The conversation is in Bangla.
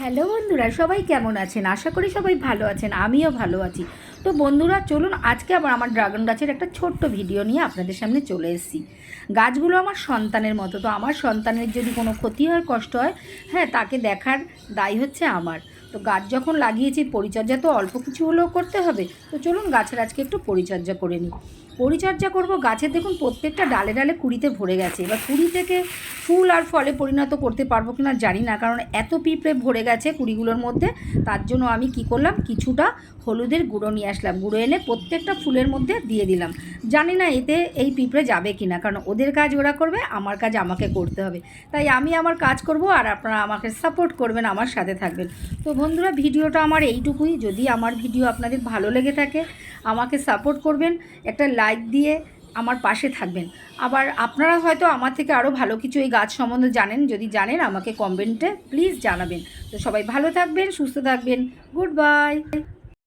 হ্যালো বন্ধুরা, সবাই কেমন আছেন? আশা করি সবাই ভালো আছেন, আমিও ভালো আছি। তো বন্ধুরা, চলুন আজকে আবার আমার ড্রাগন গাছের একটা ছোট্ট ভিডিও নিয়ে আপনাদের সামনে চলে এসেছি। গাছগুলো আমার সন্তানের মতো, তো আমার সন্তানের যদি কোনো ক্ষতি হয়, কষ্ট হয় হ্যাঁ তাকে দেখার দায় হচ্ছে আমার। তো গাছ যখন লাগিয়েছি, পরিচর্যা তো অল্প কিছু হলেও করতে হবে। তো চলুন গাছের আজকে একটু পরিচর্যা করে নিই। পরিচর্যা করব গাছের, দেখুন, প্রত্যেকটা ডালে ডালে কুড়িতে ভরে গেছে। এবার কুড়ি থেকে ফুল আর ফলে পরিণত করতে পারব কি না জানি না, কারণ এত পিঁপড়ে ভরে গেছে কুড়িগুলোর মধ্যে, তার জন্য আমি কি করলাম, কিছুটা হলুদের গুঁড়ো নিয়ে আসলাম। গুঁড়ো এনে প্রত্যেকটা ফুলের মধ্যে দিয়ে দিলাম। জানি না এতে এই পিঁপড়ে যাবে কি না কারণ ওদের কাজ ওরা করবে, আমার কাজ আমাকে করতে হবে। তাই আমি আমার কাজ করব আর আপনারা আমাকে সাপোর্ট করবেন, আমার সাথে থাকবেন। তো বন্ধুরা, ভিডিওটা আমার এইটুকুই। যদি আমার ভিডিও আপনাদের ভালো লেগে থাকে, আমাকে সাপোর্ট করবেন, একটা লাইক দিয়ে আমার পাশে থাকবেন। আবার আপনারা হয়তো আমার থেকে আরও ভালো কিছু এই গাছ সম্বন্ধে জানেন, যদি জানেন আমাকে কমেন্টে প্লিজ জানাবেন। তো সবাই ভালো থাকবেন, সুস্থ থাকবেন। Good bye.